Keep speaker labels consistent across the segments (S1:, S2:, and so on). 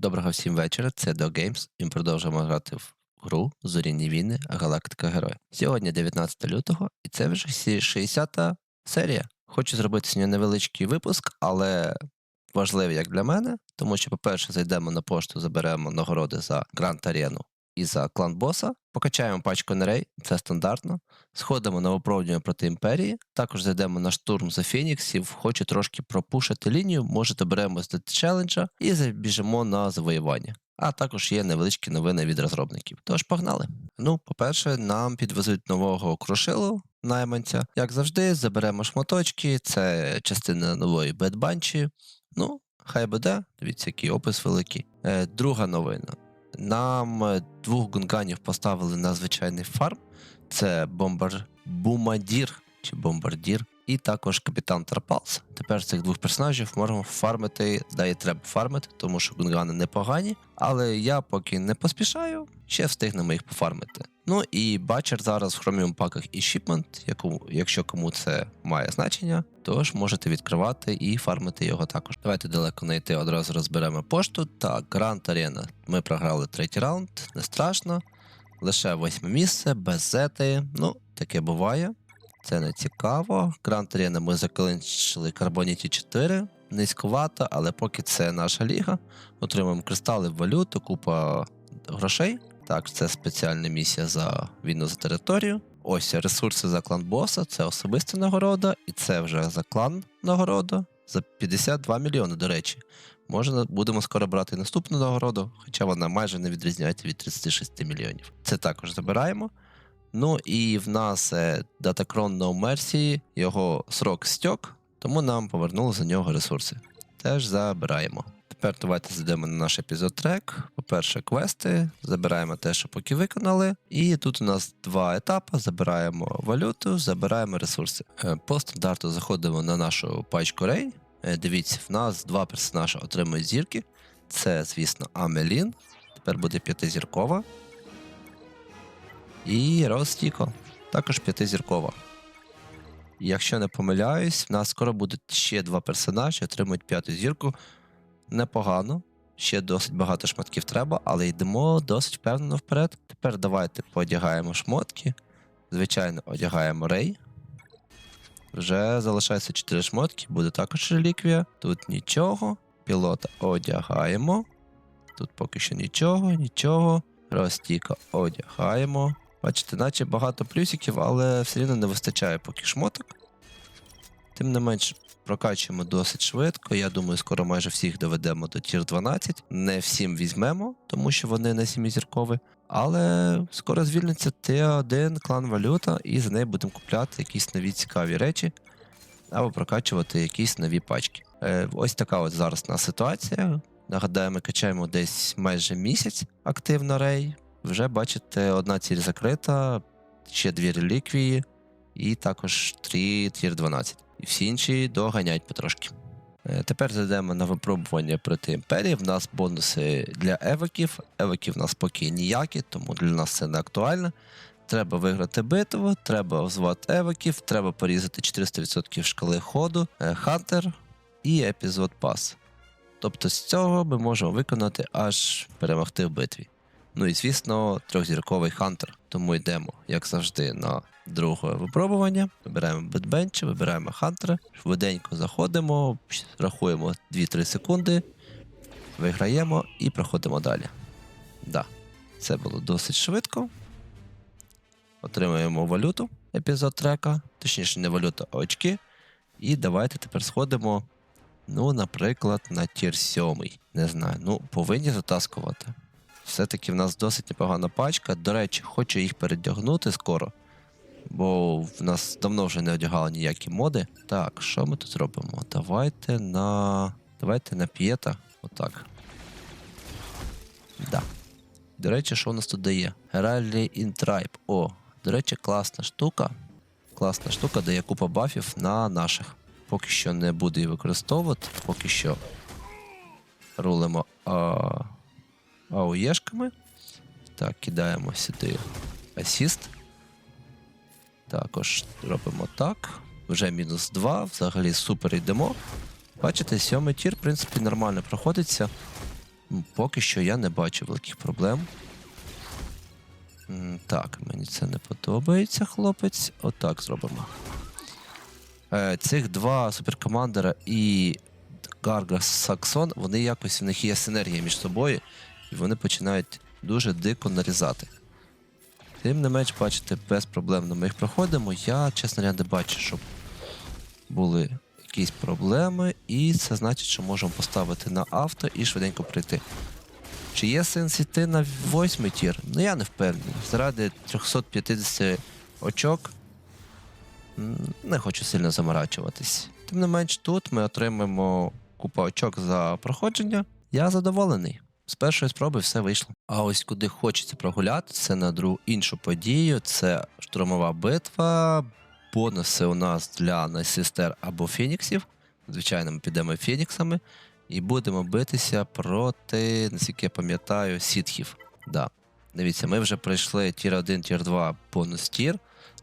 S1: Доброго всім вечора, це Do Games, і ми продовжуємо грати в гру Зорінні війни Галактика Герой. Сьогодні 19 лютого, і це вже 60-та серія. Хочу зробити сьогодні невеличкий випуск, але важливий як для мене, тому що, по-перше, зайдемо на пошту, заберемо нагороди за Гранд Арену і за клан боса, покачаємо пачку нерей, це стандартно. Сходимо на випробування проти імперії. Також зайдемо на штурм за Феніксів. Хочу трошки пропушити лінію. Може, доберемось до челенджа і забіжимо на завоювання. А також є невеличкі новини від розробників. Тож погнали. Ну, по-перше, нам підвезуть нового крушилу найманця. Як завжди, заберемо шматочки, це частина нової бедбанчі. Ну, хай буде. Дивіться, який опис великий. Е, друга новина. Нам двох гунганів поставили на звичайний фарм. Це бомбар Бумадір чи Бомбардір, і також капітан Тарпалс. Тепер цих двох персонажів можемо фармити, да і треба фармити, тому що гунгани непогані. Але я поки не поспішаю, ще встигнемо їх пофармити. Ну і бачер зараз в хроміум паках і шіпмент, яку, якщо кому це має значення, тож можете відкривати і фармити його також. Давайте далеко не йти, одразу розберемо пошту. Так, Гранд Арена. Ми програли третій раунд, не страшно. Лише восьме місце, без зети. Ну, таке буває. Це не цікаво. Арена ми закінчили Карбоніті 4. Низькувато, але поки це наша ліга. Отримуємо кристали, валюту, купа грошей. Так, це спеціальна місія за війну за територію. Ось ресурси за клан боса, це особиста нагорода, і це вже за клан нагорода за 52 мільйони, до речі. Може, будемо скоро брати наступну нагороду, хоча вона майже не відрізняється від 36 мільйонів. Це також забираємо. Ну і в нас Datacron No Mercy, його срок стьок, тому нам повернули за нього ресурси. Теж забираємо. Тепер давайте зайдемо на наш епізод трек. По-перше, квести, забираємо те, що поки виконали. І тут у нас два етапи: забираємо валюту, забираємо ресурси. Е, По стандарту заходимо на нашу пачку Рей. Е, Дивіться, в нас два персонажі отримують зірки. Це, звісно, Амелін. Тепер буде п'ятизіркова. І Ростіко. Також п'ятизіркова. Якщо не помиляюсь, в нас скоро будуть ще два персонажі, отримують п'яту зірку. Непогано. Ще досить багато шматків треба, але йдемо досить впевнено вперед. Тепер давайте поодягаємо шмотки. Звичайно, одягаємо рей. Вже залишається 4 шмотки, буде також реліквія. Тут нічого. Пілота одягаємо. Тут поки що нічого, нічого. Ростіка одягаємо. Бачите, наче багато плюсиків, але все рівно не вистачає поки шмоток. Тим не менш, прокачуємо досить швидко. Я думаю, скоро майже всіх доведемо до тір 12. Не всім візьмемо, тому що вони не сімізіркові. Але скоро звільниться Т1 клан валюта, і за неї будемо купляти якісь нові цікаві речі або прокачувати якісь нові пачки. Е, ось така от зараз у нас ситуація. Нагадаю, ми качаємо десь майже місяць активно рей. Вже бачите, одна ціль закрита, ще дві реліквії, і також три тір 12. І всі інші доганять потрошки. Е, Тепер зайдемо на випробування проти імперії. В нас бонуси для еваків. Еваків в нас поки ніякі, тому для нас це не актуально. Треба виграти битву, треба взвати еваків, треба порізати 400% шкали ходу, е, хантер і епізод пас. Тобто з цього ми можемо виконати аж перемогти в битві. Ну і звісно, трьохзірковий хантер. Тому йдемо, як завжди, на друге випробування. Вибираємо бетбенчі, вибираємо хантера, швиденько заходимо, рахуємо 2-3 секунди, виграємо і проходимо далі. Да, це було досить швидко. Отримуємо валюту, епізод трека, точніше, не валюта, а очки. І давайте тепер сходимо. Ну, наприклад, на тір 7. Не знаю, ну, повинні затаскувати. Все-таки в нас досить непогана пачка. До речі, хочу їх передягнути скоро. Бо в нас давно вже не одягали ніякі моди. Так, що ми тут робимо? Давайте на. Давайте на п'єта. Отак. Да. До речі, що у нас тут дає? Rally in Tribe. О, до речі, класна штука. Класна штука дає купа бафів на наших. Поки що не буду її використовувати, поки що рулимо а... АОЄшками. Так, кидаємо сюди асіст. Також робимо так. Вже мінус 2, взагалі супер йдемо. Бачите, сьомий тір, в принципі, нормально проходиться. Поки що я не бачу великих проблем. Так, мені це не подобається, хлопець. Отак зробимо. Е, цих два суперкомандера і Гаргас Саксон, вони якось в них є синергія між собою, і вони починають дуже дико нарізати. Тим не менш, бачите, безпроблемно ми їх проходимо. Я, чесно, не бачу, щоб були якісь проблеми, і це значить, що можемо поставити на авто і швиденько прийти. Чи є сенс йти на восьмий тір? Ну я не впевнений. Заради 350 очок не хочу сильно заморачуватись. Тим не менш, тут ми отримаємо купу очок за проходження. Я задоволений. З першої спроби все вийшло. А ось куди хочеться прогуляти, це на другу іншу подію. Це штурмова битва. Бонуси у нас для найсестер або фініксів. Звичайно, ми підемо фініксами і будемо битися проти, наскільки я пам'ятаю, сітхів. Да. Дивіться, ми вже пройшли тір 1, тір 2, бонус тір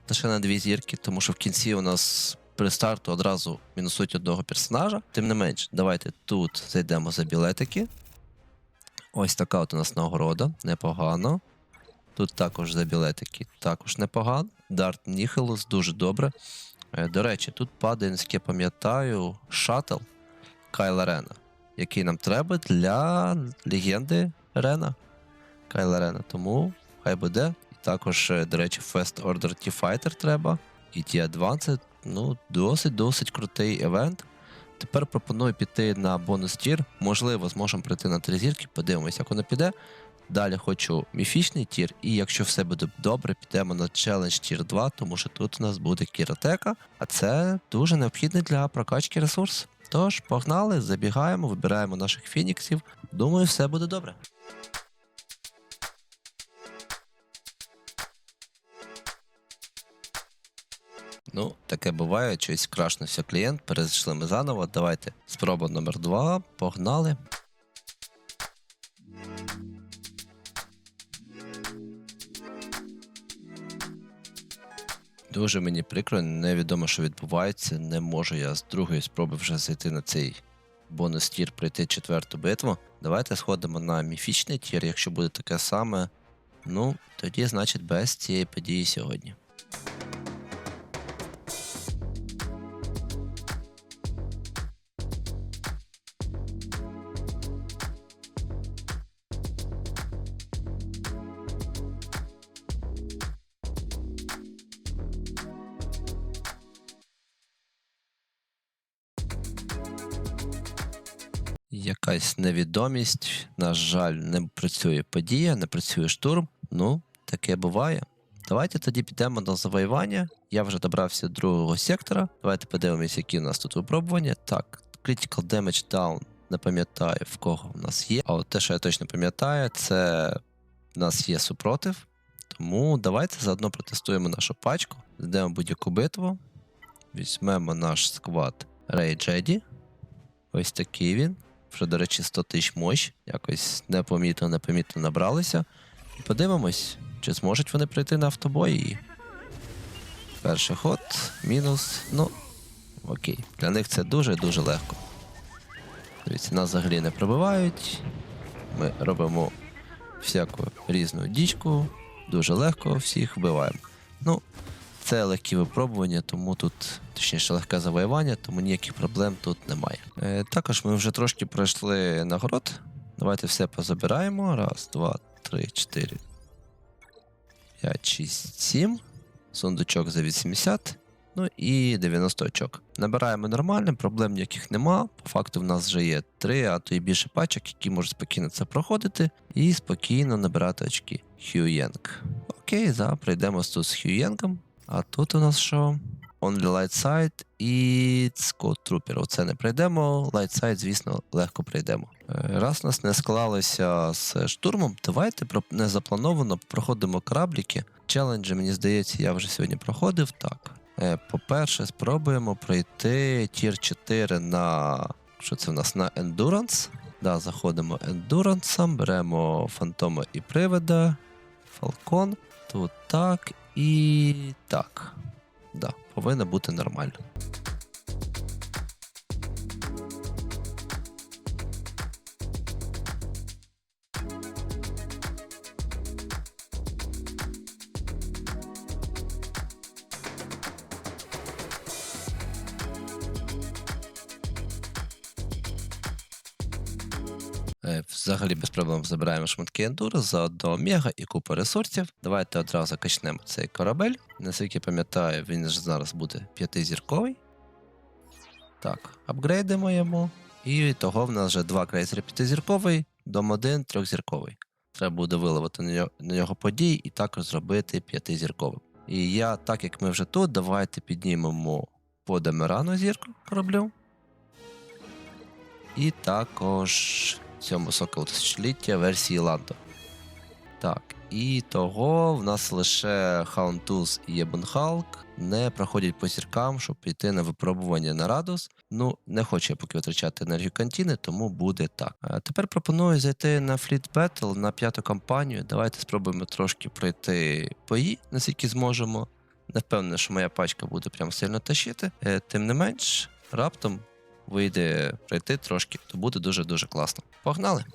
S1: лише на дві зірки, тому що в кінці у нас при старту одразу мінусують одного персонажа. Тим не менш, давайте тут зайдемо за білетики. Ось така от у нас нагорода, непогано. Тут також за білетики, також непогано. Дарт Ніхелус, дуже добре. Е, До речі, тут падає, наскільки я пам'ятаю, шатл Кайла Рена, який нам треба для легенди Рена. Кайла Рена. Тому хай буде. І також, е, до речі, Fast Order T-Fighter треба. І ті Advanced, ну, досить-досить крутий евент. Тепер пропоную піти на бонус тір. Можливо, зможемо прийти на три зірки, подивимося, як воно піде. Далі хочу міфічний тір, і якщо все буде добре, підемо на челендж тір 2, тому що тут у нас буде кіротека, а це дуже необхідний для прокачки ресурс. Тож, погнали, забігаємо, вибираємо наших фініксів. Думаю, все буде добре. Ну, таке буває, щось крашнувся клієнт, перейшли ми заново. Давайте спроба номер 2 погнали. Дуже мені прикро, невідомо, що відбувається. Не можу я з другої спроби вже зайти на цей бонус тір, пройти четверту битву. Давайте сходимо на міфічний тір, якщо буде таке саме. Ну, тоді, значить, без цієї події сьогодні. Якась невідомість. На жаль, не працює подія, не працює штурм. Ну, таке буває. Давайте тоді підемо на завоювання. Я вже добрався до другого сектора. Давайте подивимося, які у нас тут випробування. Так, Critical Damage Down. Не пам'ятаю, в кого в нас є. А от те, що я точно пам'ятаю, це в нас є супротив. Тому давайте заодно протестуємо нашу пачку. Зайдемо будь-яку битву. Візьмемо наш сквад Рей Джеді. Ось такий він. Вже, до речі, 100 тисяч мощ. Якось непомітно, непомітно набралися. І подивимось, чи зможуть вони прийти на автобої. Перший ход, мінус. Ну, окей. Для них це дуже-дуже легко. Дивіться, нас взагалі не пробивають. Ми робимо всяку різну дічку, дуже легко всіх вбиваємо. Ну, це легкі випробування, тому тут, точніше, легке завоювання, тому ніяких проблем тут немає. Е, також ми вже трошки пройшли нагород. Давайте все позабираємо. Раз, два, три, чотири, п'ять, шість, сім. Сундучок за 80. Ну і 90 очок. Набираємо нормально, проблем ніяких нема. По факту в нас вже є 3, а то і більше пачок, які можуть спокійно це проходити, і спокійно набирати очки. Хьюєнг. Окей, за, пройдемо тут з Хьюєнгом. А тут у нас що? Only Light Side і Scott Trooper. Оце не пройдемо. Light Side, звісно, легко пройдемо. Е, Раз нас не склалося з штурмом, давайте незаплановано проходимо корабліки. Челенджі, мені здається, я вже сьогодні проходив. Так. Е, По-перше, спробуємо пройти тір 4 на. Що це в нас на Endurance? Да, заходимо Endurance, беремо фантома і привида, Фалкон. Тут так і так. Да, повинно бути нормально. Взагалі без проблем забираємо шматки ендуро за одного мега і купу ресурсів. Давайте одразу качнемо цей корабель. Наскільки пам'ятаю, він ж зараз буде п'ятизірковий. Так, апгрейдимо йому. І того в нас вже два крейсери п'ятизірковий, дом один трьохзірковий. Треба буде виливати на нього, подій і також зробити п'ятизірковим. І я, так як ми вже тут, давайте піднімемо по Демерану зірку кораблю. І також цьому соколу тисячоліття версії Ландо. Так, і того в нас лише Хаунтуз і Єбенхалк не проходять по зіркам, щоб піти на випробування на Радус. Ну, не хочу я поки витрачати енергію кантіни, тому буде так. А тепер пропоную зайти на Fleet Battle на п'яту кампанію. Давайте спробуємо трошки пройти бої, наскільки зможемо. Не впевнений, що моя пачка буде прям сильно тащити. Е, Тим не менш, раптом вийде пройти трошки, то буде дуже-дуже класно. Погнали!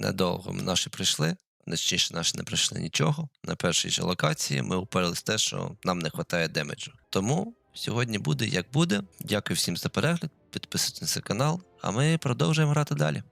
S1: Недовго наші прийшли. Точніше, наші не прийшли нічого. На першій же локації ми уперлись те, що нам не вистачає демеджу. Тому сьогодні буде як буде. Дякую всім за перегляд. Підписуйтесь на канал, а ми продовжуємо грати далі.